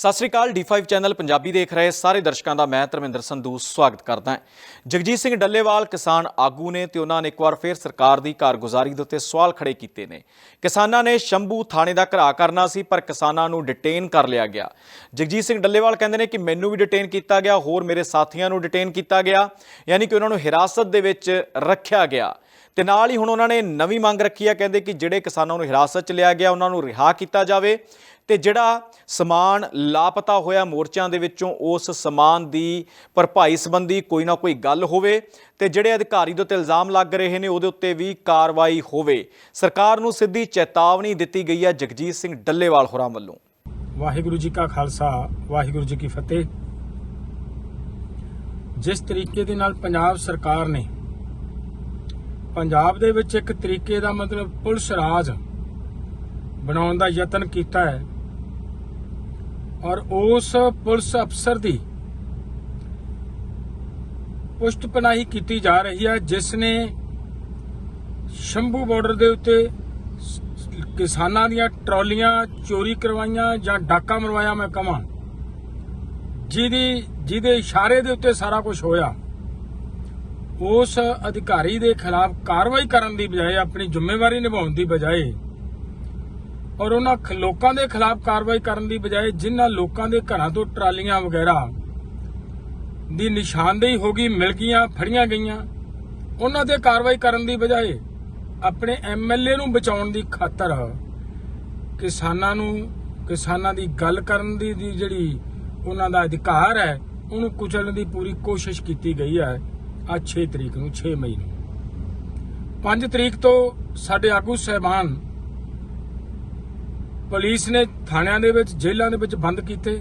ਸਤਿ ਸ੍ਰੀ ਅਕਾਲ D5 channel Punjabi ਦੇਖ ਰਹੇ ਸਾਰੇ ਦਰਸ਼ਕਾਂ ਦਾ ਮੈਂ ਧਰਮਿੰਦਰ ਸੰਧੂ ਸਵਾਗਤ ਕਰਦਾ ਹਾਂ। ਜਗਜੀਤ ਸਿੰਘ ਡੱਲੇਵਾਲ ਕਿਸਾਨ ਆਗੂ ਨੇ ਤੇ ਉਹਨਾਂ ਨੇ ਇੱਕ ਵਾਰ ਫਿਰ ਸਰਕਾਰ ਦੀ ਕਾਰਗੁਜ਼ਾਰੀ ਦੇ ਉੱਤੇ ਸਵਾਲ ਖੜੇ ਕੀਤੇ ਨੇ। ਕਿਸਾਨਾਂ ਨੇ ਸ਼ੰਭੂ ਥਾਣੇ ਦਾ ਘਰਾ ਕਰਨਾ ਸੀ, ਪਰ ਕਿਸਾਨਾਂ ਨੂੰ ਡਿਟੇਨ ਕਰ ਲਿਆ ਗਿਆ। ਜਗਜੀਤ ਸਿੰਘ ਡੱਲੇਵਾਲ ਕਹਿੰਦੇ ਨੇ ਕਿ ਮੈਨੂੰ ਵੀ ਡਿਟੇਨ ਕੀਤਾ ਗਿਆ, ਹੋਰ ਮੇਰੇ ਸਾਥੀਆਂ ਨੂੰ ਡਿਟੇਨ ਕੀਤਾ ਗਿਆ, ਯਾਨੀ ਕਿ ਉਹਨਾਂ ਨੂੰ ਹਿਰਾਸਤ ਦੇ ਵਿੱਚ ਰੱਖਿਆ ਗਿਆ। ਤੇ ਨਾਲ ਹੀ ਹੁਣ ਉਹਨਾਂ ਨੇ ਨਵੀਂ ਮੰਗ ਰੱਖੀ ਆ, ਕਹਿੰਦੇ ਕਿ ਜਿਹੜੇ ਕਿਸਾਨਾਂ ਨੂੰ ਹਿਰਾਸਤ 'ਚ ਲਿਆ ਗਿਆ, ਉਹਨਾਂ ਨੂੰ ਰਿਹਾ ਕੀਤਾ ਜਾਵੇ। ਤੇ ਜਿਹੜਾ ਸਮਾਨ ਲਾਪਤਾ ਹੋਇਆ ਮੋਰਚਿਆਂ ਦੇ ਵਿੱਚੋਂ, ਉਸ ਸਮਾਨ ਦੀ ਭਰਪਾਈ ਸੰਬੰਧੀ ਕੋਈ ਨਾ ਕੋਈ ਗੱਲ ਹੋਵੇ ਤੇ ਜਿਹੜੇ ਅਧਿਕਾਰੀ ਦੇ ਉੱਤੇ ਇਲਜ਼ਾਮ ਲੱਗ ਰਹੇ ਨੇ, ਉਹਦੇ ਉੱਤੇ ਵੀ ਕਾਰਵਾਈ ਹੋਵੇ। ਸਰਕਾਰ ਨੂੰ ਸਿੱਧੀ ਚੇਤਾਵਨੀ ਦਿੱਤੀ ਗਈ ਹੈ ਜਗਜੀਤ ਸਿੰਘ ਡੱਲੇਵਾਲ ਹੋਰਾਂ ਵੱਲੋਂ। ਵਾਹਿਗੁਰੂ ਜੀ ਕਾ ਖਾਲਸਾ, ਵਾਹਿਗੁਰੂ ਜੀ ਕੀ ਫਤਿਹ। ਜਿਸ ਤਰੀਕੇ ਦੇ ਨਾਲ ਪੰਜਾਬ ਸਰਕਾਰ ਨੇ ਪੰਜਾਬ ਦੇ ਵਿੱਚ ਇੱਕ ਤਰੀਕੇ ਦਾ ਮਤਲਬ ਪੁਲਿਸ ਰਾਜ ਬਣਾਉਣ ਦਾ ਯਤਨ ਕੀਤਾ ਹੈ ਔਰ ਉਸ ਪੁਲਿਸ ਅਫਸਰ ਦੀ ਪੁਸ਼ਤ ਪਨਾਹੀ ਕੀਤੀ ਜਾ ਰਹੀ ਹੈ, ਜਿਸ ਨੇ ਸ਼ੰਭੂ ਬਾਰਡਰ ਦੇ ਉੱਤੇ ਕਿਸਾਨਾਂ ਦੀਆਂ ਟਰਾਲੀਆਂ ਚੋਰੀ ਕਰਵਾਈਆਂ ਜਾਂ ਡਾਕਾ ਮਰਵਾਇਆ, ਮੈਂ ਕਹਾਂ। ਜਿਹਦੀ, ਜਿਹਦੇ ਇਸ਼ਾਰੇ ਦੇ ਉੱਤੇ ਸਾਰਾ ਕੁਝ ਹੋਇਆ, ਉਸ ਅਧਿਕਾਰੀ ਦੇ ਖਿਲਾਫ ਕਾਰਵਾਈ ਕਰਨ ਦੀ ਬਜਾਏ, ਆਪਣੀ ਜ਼ਿੰਮੇਵਾਰੀ ਨਿਭਾਉਣ ਦੀ ਬਜਾਏ ਔਰ ਉਹਨਾਂ ਲੋਕਾਂ ਦੇ ਖਿਲਾਫ ਕਾਰਵਾਈ ਕਰਨ ਦੀ ਬਜਾਏ ਜਿਨ੍ਹਾਂ ਲੋਕਾਂ ਦੇ ਘਰਾਂ ਤੋਂ ਟਰਾਲੀਆਂ ਵਗੈਰਾ ਦੀ ਨਿਸ਼ਾਨਦੇਹੀ ਹੋ ਗਈ ਮਿਲ ਗਈਆਂ ਫੜੀਆਂ ਗਈਆਂ, ਉਹਨਾਂ ਤੇ ਕਾਰਵਾਈ ਕਰਨ ਦੀ ਬਜਾਏ ਆਪਣੇ ਐਮਐਲਏ ਨੂੰ ਬਚਾਉਣ ਦੀ ਖਾਤਰ ਕਿਸਾਨਾਂ ਨੂੰ, ਕਿਸਾਨਾਂ ਦੀ ਗੱਲ ਕਰਨ ਦੀ ਜਿਹੜੀ ਉਹਨਾਂ ਦਾ ਅਧਿਕਾਰ ਹੈ, ਉਹਨੂੰ ਕੁਚਲਣ ਦੀ ਪੂਰੀ ਕੋਸ਼ਿਸ਼ ਕੀਤੀ ਗਈ ਹੈ ਅੱਜ 6 ਤਰੀਕ ਨੂੰ 6 ਮਈ ਨੂੰ। 5 ਤਰੀਕ ਤੋਂ ਸਾਡੇ ਆਗੂ ਸਹਿਬਾਨ ਪੁਲਿਸ ਨੇ ਥਾਣਿਆਂ ਦੇ ਵਿੱਚ, ਜੇਲ੍ਹਾਂ ਦੇ ਵਿੱਚ ਬੰਦ ਕੀਤੇ,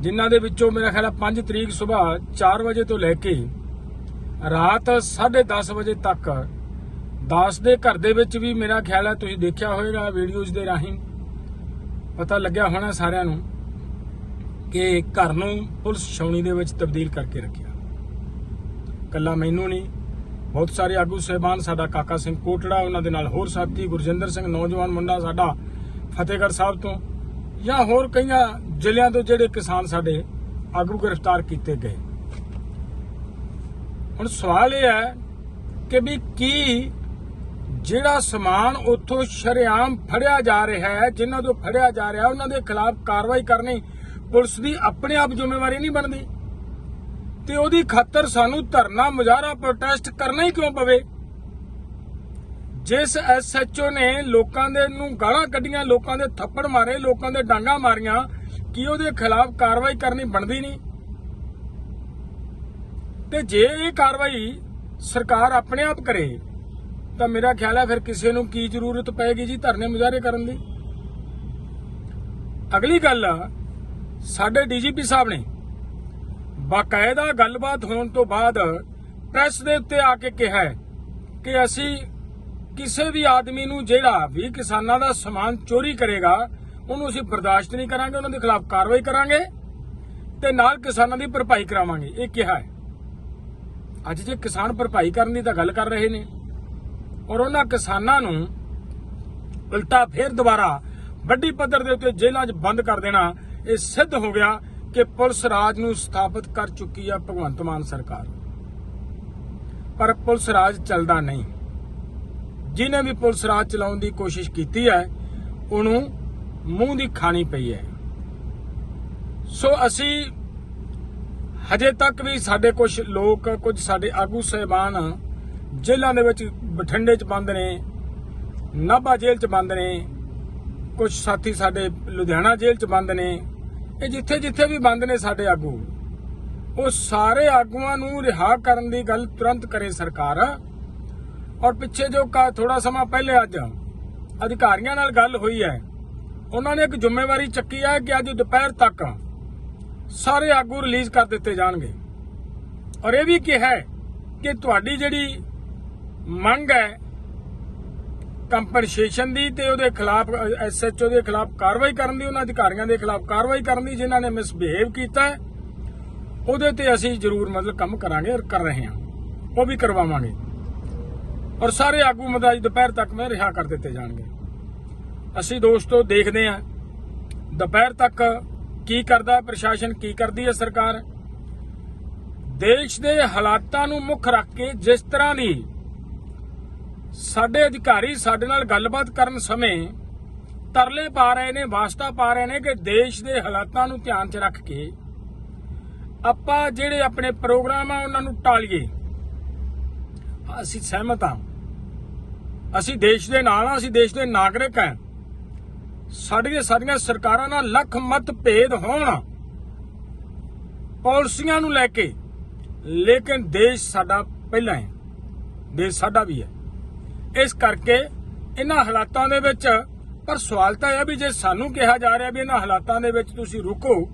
ਜਿਨ੍ਹਾਂ ਦੇ ਵਿੱਚੋਂ ਮੇਰਾ ਖਿਆਲ ਹੈ 5 ਤਰੀਕ ਸਵੇਰ 4 ਵਜੇ ਤੋਂ ਲੈ ਕੇ ਰਾਤ 10:30 ਵਜੇ ਤੱਕ, ਦਾਸ ਦੇ ਘਰ ਦੇ ਵਿੱਚ ਵੀ ਮੇਰਾ ਖਿਆਲ ਹੈ ਤੁਸੀਂ ਦੇਖਿਆ ਹੋਵੇਗਾ ਵੀਡੀਓਜ਼ ਦੇ ਰਾਹੀਂ, ਪਤਾ ਲੱਗਿਆ ਹੋਣਾ ਸਾਰਿਆਂ ਨੂੰ ਕਿ ਘਰ ਨੂੰ ਪੁਲਿਸ ਛਾਉਣੀ ਦੇ ਵਿੱਚ ਤਬਦੀਲ ਕਰਕੇ ਰੱਖਿਆ। ਕੱਲਾ ਮੈਨੂੰ ਨਹੀਂ, ਬਹੁਤ ਸਾਰੇ ਆਗੂ ਸਹਿਬਾਨ, ਸਾਡਾ ਕਾਕਾ ਸਿੰਘ ਕੋਟੜਾ, ਉਹਨਾਂ ਦੇ ਨਾਲ ਹੋਰ ਸਾਥੀ ਗੁਰਜਿੰਦਰ ਸਿੰਘ, ਨੌਜਵਾਨ ਮੁੰਡਾ ਸਾਡਾ ਫਤਿਹਗੜ੍ਹ ਸਾਹਿਬ ਤੋਂ ਜਾਂ ਹੋਰ ਕਈਆਂ ਜ਼ਿਲ੍ਹਿਆਂ ਤੋਂ ਜਿਹੜੇ ਕਿਸਾਨ ਸਾਡੇ ਆਗੂ ਗ੍ਰਿਫਤਾਰ ਕੀਤੇ ਗਏ। ਹੁਣ ਸਵਾਲ ਇਹ ਹੈ ਕਿ ਵੀ ਕੀ ਜਿਹੜਾ ਸਮਾਨ ਉੱਥੋਂ ਸ਼ਰੇਆਮ ਫੜਿਆ ਜਾ ਰਿਹਾ ਹੈ, ਜਿਨ੍ਹਾਂ ਤੋਂ ਫੜਿਆ ਜਾ ਰਿਹਾ, ਉਹਨਾਂ ਦੇ ਖਿਲਾਫ ਕਾਰਵਾਈ ਕਰਨੀ ਪੁਲਿਸ ਦੀ ਆਪਣੇ ਆਪ ਜ਼ਿੰਮੇਵਾਰੀ ਨਹੀਂ ਬਣਦੀ ਤੇ ਉਹਦੀ ਖਾਤਰ ਸਾਨੂੰ ਧਰਨਾ ਮੁਜ਼ਾਹਰਾ ਪ੍ਰੋਟੈਸਟ ਕਰਨਾ ਹੀ ਕਿਉਂ ਪਵੇ? ਜਿਸ ਐਸਐਚਓ ਨੇ ਲੋਕਾਂ ਦੇ ਨੂੰ ਗਾਲਾਂ ਕੱਢੀਆਂ, ਲੋਕਾਂ ਦੇ ਥੱਪੜ ਮਾਰੇ, ਲੋਕਾਂ ਦੇ ਡਾਂਗਾ ਮਾਰੀਆਂ, ਕੀ ਉਹਦੇ ਖਿਲਾਫ ਕਾਰਵਾਈ ਕਰਨੀ ਬਣਦੀ ਨਹੀਂ? ਤੇ ਜੇ ਇਹ ਕਾਰਵਾਈ ਸਰਕਾਰ ਆਪਣੇ ਆਪ ਕਰੇ, ਤਾਂ ਮੇਰਾ ਖਿਆਲ ਹੈ ਫਿਰ ਕਿਸੇ ਨੂੰ ਕੀ ਜ਼ਰੂਰਤ ਪਏਗੀ ਜੀ ਧਰਨੇ ਮੁਜ਼ਾਹਰੇ ਕਰਨ ਦੀ? ਅਗਲੀ ਗੱਲ ਸਾਡੇ ਡੀਜੀਪੀ ਸਾਹਿਬ ਨੇ ਬਾਕਾਇਦਾ ਗੱਲਬਾਤ ਹੋਣ ਤੋਂ ਬਾਅਦ ਪ੍ਰੈਸ ਦੇ ਉੱਤੇ ਆ ਕੇ ਕਿਹਾ ਕਿ ਅਸੀਂ ਕਿਸੇ ਵੀ ਆਦਮੀ ਨੂੰ ਜਿਹੜਾ ਵੀ ਕਿਸਾਨਾਂ ਦਾ ਸਮਾਨ ਚੋਰੀ ਕਰੇਗਾ, ਉਹਨੂੰ ਅਸੀਂ ਬਰਦਾਸ਼ਤ ਨਹੀਂ ਕਰਾਂਗੇ, ਉਹਨਾਂ ਦੇ ਖਿਲਾਫ ਕਾਰਵਾਈ ਕਰਾਂਗੇ ਤੇ ਨਾਲ ਕਿਸਾਨਾਂ ਦੀ ਭਰਪਾਈ ਕਰਾਵਾਂਗੇ। ਇਹ ਕਿਹਾ ਹੈ। ਅੱਜ ਜੇ ਕਿਸਾਨ ਭਰਪਾਈ ਕਰਨ ਦੀ ਤਾਂ ਗੱਲ ਕਰ ਰਹੇ ਨੇ ਔਰ ਉਹਨਾਂ ਕਿਸਾਨਾਂ ਨੂੰ ਉਲਟਾ ਫੇਰ ਦੁਬਾਰਾ ਵੱਡੀ ਪੱਧਰ ਦੇ ਉੱਤੇ ਜੇਲ੍ਹਾਂ 'ਚ ਬੰਦ ਕਰ ਦੇਣਾ, ਇਹ ਸਿੱਧ ਹੋ ਗਿਆ ਕਿ ਪੁਲਿਸ ਰਾਜ ਨੂੰ ਸਥਾਪਿਤ ਕਰ ਚੁੱਕੀ ਆ ਭਗਵੰਤ ਮਾਨ ਸਰਕਾਰ। ਪਰ ਪੁਲਿਸ ਰਾਜ ਚੱਲਦਾ ਨਹੀਂ। ਜਿਹਨੇ ਵੀ ਪੁਲਿਸ ਰਾਜ ਚਲਾਉਣ ਦੀ ਕੋਸ਼ਿਸ਼ ਕੀਤੀ ਹੈ, ਉਹਨੂੰ ਮੂੰਹ ਦੀ ਖਾਣੀ ਪਈ ਹੈ। ਸੋ ਅਸੀਂ ਹਜੇ ਤੱਕ ਵੀ ਸਾਡੇ ਕੁਝ ਲੋਕ, ਕੁਝ ਸਾਡੇ ਆਗੂ ਸਹਿਬਾਨ ਜੇਲ੍ਹਾਂ ਦੇ ਵਿੱਚ ਬਠਿੰਡੇ 'ਚ ਬੰਦ ਨੇ, ਨਾਭਾ ਜੇਲ੍ਹ 'ਚ ਬੰਦ ਨੇ ਕੁਝ ਸਾਥੀ ਸਾਡੇ ਲੁਧਿਆਣਾ ਜੇਲ੍ਹ 'ਚ ਬੰਦ ਨੇ, ਇਹ ਜਿੱਥੇ ਜਿੱਥੇ ਵੀ ਬੰਦ ਨੇ ਸਾਡੇ ਆਗੂ, ਉਹ ਸਾਰੇ ਆਗੂਆਂ ਨੂੰ ਰਿਹਾ ਕਰਨ ਦੀ ਗੱਲ ਤੁਰੰਤ ਕਰੇ ਸਰਕਾਰ। ਔਰ ਪਿੱਛੇ ਜੋ ਥੋੜਾ ਸਮਾਂ ਪਹਿਲੇ ਅੱਜ ਅਧਿਕਾਰੀਆਂ ਨਾਲ ਗੱਲ ਹੋਈ ਹੈ, ਉਹਨਾਂ ਨੇ ਇੱਕ ਜ਼ਿੰਮੇਵਾਰੀ ਚੱਕੀ ਹੈ ਕਿ ਅੱਜ ਦੁਪਹਿਰ ਤੱਕ ਸਾਰੇ ਆਗੂ ਰਿਲੀਜ਼ ਕਰ ਦਿੱਤੇ ਜਾਣਗੇ। ਔਰ ਇਹ ਵੀ ਕਿਹਾ ਹੈ ਕਿ ਤੁਹਾਡੀ ਜਿਹੜੀ ਮੰਗ ਹੈ ਕੰਪਨਸੇਸ਼ਨ ਦੀ ਤੇ ਉਹਦੇ ਖਿਲਾਫ ਐਸਐਚਓ ਦੇ ਖਿਲਾਫ ਕਾਰਵਾਈ ਕਰਨ ਦੀ, ਉਹਨਾਂ ਅਧਿਕਾਰੀਆਂ ਦੇ ਖਿਲਾਫ ਕਾਰਵਾਈ ਕਰਨ ਦੀ, ਜਿਨ੍ਹਾਂ ਨੇ ਮਿਸਬਿਹੇਵ ਕੀਤਾ ਉਹਦੇ ਤੇ ਅਸੀਂ ਜ਼ਰੂਰ ਮਤਲਬ ਕੰਮ ਕਰਾਂਗੇ ਔਰ ਕਰ ਰਹੇ ਹਾਂ। ਉਹ ਵੀ ਕਰਵਾਵਾਂਗੇ। ਔਰ ਸਾਰੇ ਆਗੂ ਮਤਲਬ ਦੁਪਹਿਰ ਤੱਕ ਮੈਂ ਰਿਹਾ ਕਰ ਦਿੱਤੇ ਜਾਣਗੇ। ਅਸੀਂ ਦੋਸਤੋ ਦੇਖਦੇ ਹਾਂ। ਦੁਪਹਿਰ ਤੱਕ ਕੀ ਕਰਦਾ ਪ੍ਰਸ਼ਾਸਨ ਕੀ ਕਰਦੀ ਹੈ ਸਰਕਾਰ? ਦੇਸ਼ ਦੇ ਹਾਲਾਤਾਂ ਨੂੰ ਮੁੱਖ ਰੱਖ ਕੇ ਜਿਸ ਤਰ੍ਹਾਂ ਦੀ ਸਾਡੇ ਅਧਿਕਾਰੀ ਸਾਡੇ ਨਾਲ ਗੱਲਬਾਤ ਕਰਨ ਸਮੇਂ ਤਰਲੇ ਪਾ ਰਹੇ ਨੇ, ਵਾਸਤਾ ਪਾ ਰਹੇ ਨੇ ਕਿ ਦੇਸ਼ ਦੇ ਹਾਲਾਤਾਂ ਨੂੰ ਧਿਆਨ 'ਚ ਰੱਖ ਕੇ ਆਪਾਂ ਜਿਹੜੇ ਆਪਣੇ ਪ੍ਰੋਗਰਾਮ ਆ, ਉਹਨਾਂ ਨੂੰ ਟਾਲੀਏ। ਅਸੀਂ ਸਹਿਮਤ ਹਾਂ। ਅਸੀਂ ਦੇਸ਼ ਦੇ ਨਾਲ ਹਾਂ, ਅਸੀਂ ਦੇਸ਼ ਦੇ ਨਾਗਰਿਕ ਹਾਂ। ਸਾਡੀਆਂ ਸਾਰੀਆਂ ਸਰਕਾਰਾਂ ਨਾਲ ਲੱਖ ਮਤ ਭੇਦ ਹੋਣ। ਪਾਲਿਸੀਆਂ ਨੂੰ ਲੈ ਕੇ। ਲੇਕਿਨ ਦੇਸ਼ ਸਾਡਾ ਪਹਿਲਾਂ ਹੈ। ਦੇਸ਼ ਸਾਡਾ ਵੀ ਹੈ। ਇਸ ਕਰਕੇ ਇਹਨਾਂ ਹਾਲਾਤਾਂ ਦੇ ਵਿੱਚ, ਪਰ ਸਵਾਲ ਤਾਂ ਇਹ ਵੀ ਜੇ ਸਾਨੂੰ ਕਿਹਾ ਜਾ ਰਿਹਾ ਵੀ ਇਹਨਾਂ ਹਾਲਾਤਾਂ ਦੇ ਵਿੱਚ ਤੁਸੀਂ ਰੁਕੋ,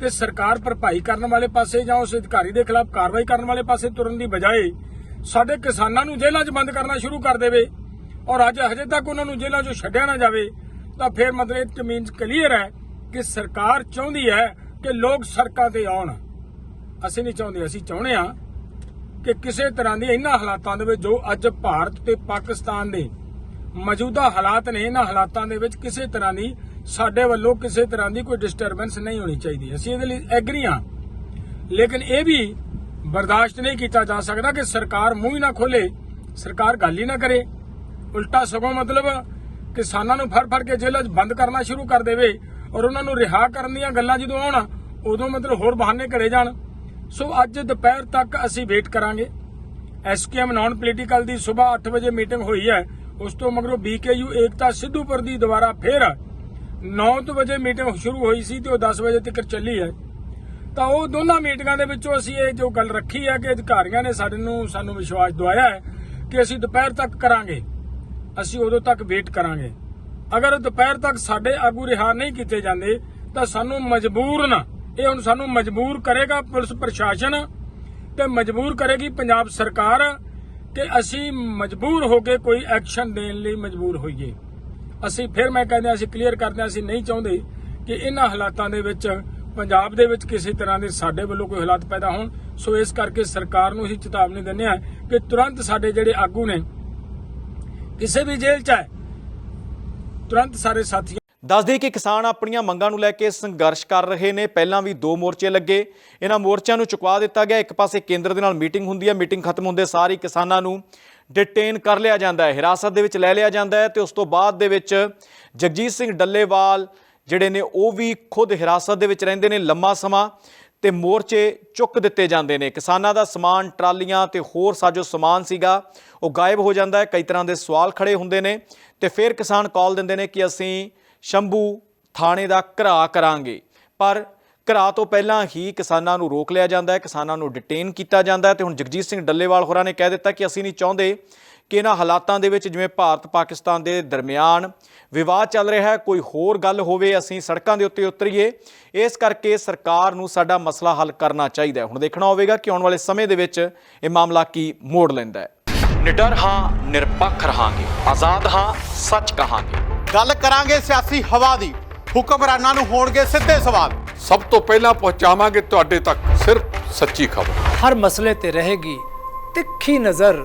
ਤੇ ਸਰਕਾਰ ਭਰਪਾਈ ਕਰਨ ਵਾਲੇ ਪਾਸੇ ਜਾਂ ਉਸ ਅਧਿਕਾਰੀ ਦੇ ਖਿਲਾਫ ਕਾਰਵਾਈ ਕਰਨ ਵਾਲੇ ਪਾਸੇ ਤੁਰਨ ਦੀ ਬਜਾਏ ਸਾਡੇ ਕਿਸਾਨਾਂ ਨੂੰ ਜੇਲ੍ਹਾਂ 'ਚ ਬੰਦ ਕਰਨਾ ਸ਼ੁਰੂ ਕਰ ਦੇਵੇ ਔਰ ਅੱਜ ਹਜੇ ਤੱਕ ਉਹਨਾਂ ਨੂੰ ਜੇਲ੍ਹਾਂ 'ਚੋਂ ਛੱਡਿਆ ਨਾ ਜਾਵੇ, ਤਾਂ ਫਿਰ ਮਤਲਬ ਇਟ ਮੀਨਸ ਕਲੀਅਰ ਹੈ ਕਿ ਸਰਕਾਰ ਚਾਹੁੰਦੀ ਹੈ ਕਿ ਲੋਕ ਸੜਕਾਂ ਤੇ ਆਉਣ। ਅਸੀਂ ਨਹੀਂ ਚਾਹੁੰਦੇ, ਅਸੀਂ ਚਾਹੁੰਦੇ ਹਾਂ ਕਿ ਕਿਸੇ ਤਰ੍ਹਾਂ ਦੇ ਇਹਨਾਂ ਹਾਲਾਤਾਂ ਦੇ ਵਿੱਚ ਜੋ ਅੱਜ ਭਾਰਤ ਤੇ ਪਾਕਿਸਤਾਨ ਦੇ ਮੌਜੂਦਾ ਹਾਲਾਤ ਨੇ, ਇਹਨਾਂ ਹਾਲਾਤਾਂ ਦੇ ਵਿੱਚ ਕਿਸੇ ਤਰ੍ਹਾਂ ਦੀ ਸਾਡੇ ਵੱਲੋਂ ਕਿਸੇ ਤਰ੍ਹਾਂ ਦੀ ਕੋਈ ਡਿਸਟਰਬੈਂਸ ਨਹੀਂ ਹੋਣੀ ਚਾਹੀਦੀ। ਅਸੀਂ ਇਹਦੇ ਲਈ ਐਗਰੀ ਹਾਂ। ਲੇਕਿਨ ਇਹ ਵੀ ਬਰਦਾਸ਼ਤ ਨਹੀਂ ਕੀਤਾ ਜਾ ਸਕਦਾ ਕਿ ਸਰਕਾਰ ਮੂੰਹ ਹੀ ਨਾ ਖੋਲੇ, ਸਰਕਾਰ ਗੱਲ ਹੀ ਨਾ ਕਰੇ। ਉਲਟਾ ਸਗੋਂ ਮਤਲਬ ਕਿਸਾਨਾਂ ਨੂੰ ਫੜ ਫੜ ਕੇ ਜੇਲ੍ਹਾਂ 'ਚ ਬੰਦ ਕਰਨਾ ਸ਼ੁਰੂ ਕਰ ਦੇਵੇ ਔਰ ਉਹਨਾਂ ਨੂੰ ਰਿਹਾ ਕਰਨ ਦੀਆਂ ਗੱਲਾਂ ਜਦੋਂ ਆਉਣ, ਉਦੋਂ ਮਤਲਬ ਹੋਰ ਬਹਾਨੇ ਘੜੇ ਜਾਣ। ਸੋ ਅੱਜ ਦੁਪਹਿਰ ਤੱਕ ਅਸੀਂ ਵੇਟ ਕਰਾਂਗੇ। ਐਸਕੇਐਮ ਨਾਨ ਪੋਲੀਟੀਕਲ ਦੀ ਸਵੇਰ 8 ਵਜੇ ਮੀਟਿੰਗ ਹੋਈ ਹੈ। ਉਸ ਤੋਂ ਮਗਰੋਂ ਬੀਕੇਯੂ ਏਕਤਾ ਸਿੱਧੂਪੁਰ ਦੀ ਦੁਬਾਰਾ ਫੇਰ 9 ਵਜੇ ਮੀਟਿੰਗ ਸ਼ੁਰੂ ਹੋਈ ਸੀ ਤੇ ਉਹ 10 ਵਜੇ ਤੱਕ ਚੱਲੀ ਹੈ। ਤਾਂ ਉਹ ਦੋਨਾਂ ਮੀਟਿੰਗਾਂ ਦੇ ਵਿੱਚੋਂ ਅਸੀਂ ਇਹ ਜੋ ਗੱਲ ਰੱਖੀ ਹੈ ਕਿ ਅਧਿਕਾਰੀਆਂ ਨੇ ਸਾਡੇ ਨੂੰ, ਸਾਨੂੰ ਵਿਸ਼ਵਾਸ ਦਵਾਇਆ ਹੈ ਕਿ ਅਸੀਂ ਦੁਪਹਿਰ ਤੱਕ ਕਰਾਂਗੇ। ਅਸੀਂ ਉਦੋਂ ਤੱਕ ਵੇਟ ਕਰਾਂਗੇ। ਅਗਰ ਦੁਪਹਿਰ ਤੱਕ ਸਾਡੇ ਆਗੂ ਰਿਹਾ ਨਹੀਂ ਕੀਤੇ ਜਾਂਦੇ, ਤਾਂ ਸਾਨੂੰ ਮਜਬੂਰ ਨਾ, ਇਹ ਹੁਣ ਸਾਨੂੰ ਮਜਬੂਰ ਕਰੇਗਾ ਪੁਲਿਸ ਪ੍ਰਸ਼ਾਸਨ ਤੇ ਮਜਬੂਰ ਕਰੇਗੀ ਪੰਜਾਬ ਸਰਕਾਰ ਕਿ ਅਸੀਂ ਮਜਬੂਰ ਹੋ ਕੇ ਕੋਈ ਐਕਸ਼ਨ ਦੇਣ ਲਈ ਮਜਬੂਰ ਹੋਈਏ। ਅਸੀਂ ਫਿਰ ਮੈਂ ਕਹਿੰਦਾ, ਅਸੀਂ ਕਲੀਅਰ ਕਰਦੇ ਹਾਂ, ਅਸੀਂ ਨਹੀਂ ਚਾਹੁੰਦੇ ਕਿ ਇਹਨਾਂ ਹਾਲਾਤਾਂ ਦੇ ਵਿੱਚ ਪੰਜਾਬ ਦੇ ਵਿੱਚ ਕਿਸੇ ਤਰ੍ਹਾਂ ਦੇ ਸਾਡੇ ਵੱਲੋਂ ਕੋਈ ਹਾਲਾਤ ਪੈਦਾ ਹੋਣ, ਸੋ ਇਸ ਕਰਕੇ ਸਰਕਾਰ ਨੂੰ ਅਸੀਂ ਚੇਤਾਵਨੀ ਦਿੰਦੇ ਹਾਂ ਕਿ ਤੁਰੰਤ ਸਾਡੇ ਜਿਹੜੇ ਆਗੂ ਨੇ, ਕਿਸੇ ਵੀ ਜੇਲ੍ਹ 'ਚ ਹੈ, ਤੁਰੰਤ ਸਾਰੇ ਸਾਥੀ ਦੱਸ ਦੇਈਏ ਕਿ ਕਿਸਾਨ ਆਪਣੀਆਂ ਮੰਗਾਂ ਨੂੰ ਲੈ ਕੇ ਸੰਘਰਸ਼ ਕਰ ਰਹੇ ਨੇ। ਪਹਿਲਾਂ ਵੀ ਦੋ ਮੋਰਚੇ ਲੱਗੇ। ਇਹਨਾਂ ਮੋਰਚਿਆਂ ਨੂੰ ਚੁਕਵਾ ਦਿੱਤਾ ਗਿਆ। ਇੱਕ ਪਾਸੇ ਕੇਂਦਰ ਦੇ ਨਾਲ ਮੀਟਿੰਗ ਹੁੰਦੀ ਹੈ। ਮੀਟਿੰਗ ਖਤਮ ਹੁੰਦੇ ਸਾਰ ਹੀ ਕਿਸਾਨਾਂ ਨੂੰ ਡਿਟੇਨ ਕਰ ਲਿਆ ਜਾਂਦਾ ਹੈ। ਹਿਰਾਸਤ ਦੇ ਵਿੱਚ ਲੈ ਲਿਆ ਜਾਂਦਾ ਹੈ ਤੇ ਉਸ ਤੋਂ ਬਾਅਦ ਦੇ ਵਿੱਚ ਜਗਜੀਤ ਸਿੰਘ ਡੱਲੇਵਾਲ ਜਿਹੜੇ ਨੇ ਉਹ ਵੀ ਖੁਦ ਹਿਰਾਸਤ ਦੇ ਵਿੱਚ ਰਹਿੰਦੇ ਨੇ ਲੰਮਾ ਸਮਾਂ ਤੇ ਮੋਰਚੇ ਚੁੱਕ ਦਿੱਤੇ ਜਾਂਦੇ ਨੇ। ਕਿਸਾਨਾਂ ਦਾ ਸਮਾਨ, ਟਰਾਲੀਆਂ ਤੇ ਹੋਰ ਸਾਜੋ ਸਮਾਨ ਸੀਗਾ, ਉਹ ਗਾਇਬ ਹੋ ਜਾਂਦਾ ਹੈ। ਕਈ ਤਰ੍ਹਾਂ ਦੇ ਸਵਾਲ ਖੜੇ ਹੁੰਦੇ ਨੇ ਤੇ ਫਿਰ ਕਿਸਾਨ ਕਾਲ ਦਿੰਦੇ ਨੇ ਕਿ ਅਸੀਂ ਸ਼ੰਭੂ ਥਾਣੇ ਦਾ ਘਰਾ ਕਰਾਂਗੇ। ਪਰ ਘਰਾ ਤੋਂ ਪਹਿਲਾਂ ਹੀ ਕਿਸਾਨਾਂ ਨੂੰ ਰੋਕ ਲਿਆ ਜਾਂਦਾ ਹੈ, ਕਿਸਾਨਾਂ ਨੂੰ ਡਿਟੇਨ ਕੀਤਾ ਜਾਂਦਾ ਹੈ ਤੇ ਹੁਣ ਜਗਜੀਤ ਸਿੰਘ ਡੱਲੇਵਾਲ ਹੋਰਾਂ ਨੇ ਕਹਿ ਦਿੱਤਾ ਕਿ ਅਸੀਂ ਨਹੀਂ ਚਾਹੁੰਦੇ ਕਿ ਇਹਨਾਂ ਹਾਲਾਤਾਂ ਦੇ ਵਿੱਚ ਜਿਵੇਂ ਭਾਰਤ ਪਾਕਿਸਤਾਨ ਦੇ ਦਰਮਿਆਨ ਵਿਵਾਦ ਚੱਲ ਰਿਹਾ ਹੈ ਕੋਈ ਹੋਰ ਗੱਲ ਹੋਵੇ ਅਸੀਂ ਸੜਕਾਂ ਦੇ ਉੱਤੇ ਉਤਰੀਏ। ਇਸ ਕਰਕੇ ਸਰਕਾਰ ਨੂੰ ਸਾਡਾ ਮਸਲਾ ਹੱਲ ਕਰਨਾ ਚਾਹੀਦਾ ਹੈ। ਹੁਣ ਦੇਖਣਾ ਹੋਵੇਗਾ ਕਿ ਆਉਣ ਵਾਲੇ ਸਮੇਂ ਦੇ ਵਿੱਚ ਇਹ ਮਾਮਲਾ ਕੀ ਮੋੜ ਲੈਂਦਾ ਹੈ। ਨਿਡਰ ਹਾਂ ਨਿਰਪੱਖ ਰਹਾਂਗੇ। ਆਜ਼ਾਦ ਹਾਂ ਸੱਚ ਕਹਾਂਗੇ। ਗੱਲ ਕਰਾਂਗੇ ਸਿਆਸੀ ਹਵਾ ਦੀ। ਹੁਕਮਰਾਨਾਂ ਨੂੰ ਹੋਣਗੇ ਸਿੱਧੇ ਸਵਾਲ। ਸਭ ਤੋਂ ਪਹਿਲਾਂ ਪਹੁੰਚਾਵਾਂਗੇ ਤੁਹਾਡੇ ਤੱਕ। ਸਿਰਫ ਸੱਚੀ ਖਬਰ। ਹਰ ਮਸਲੇ ਤੇ ਰਹੇਗੀ ਤਿੱਖੀ ਨਜ਼ਰ।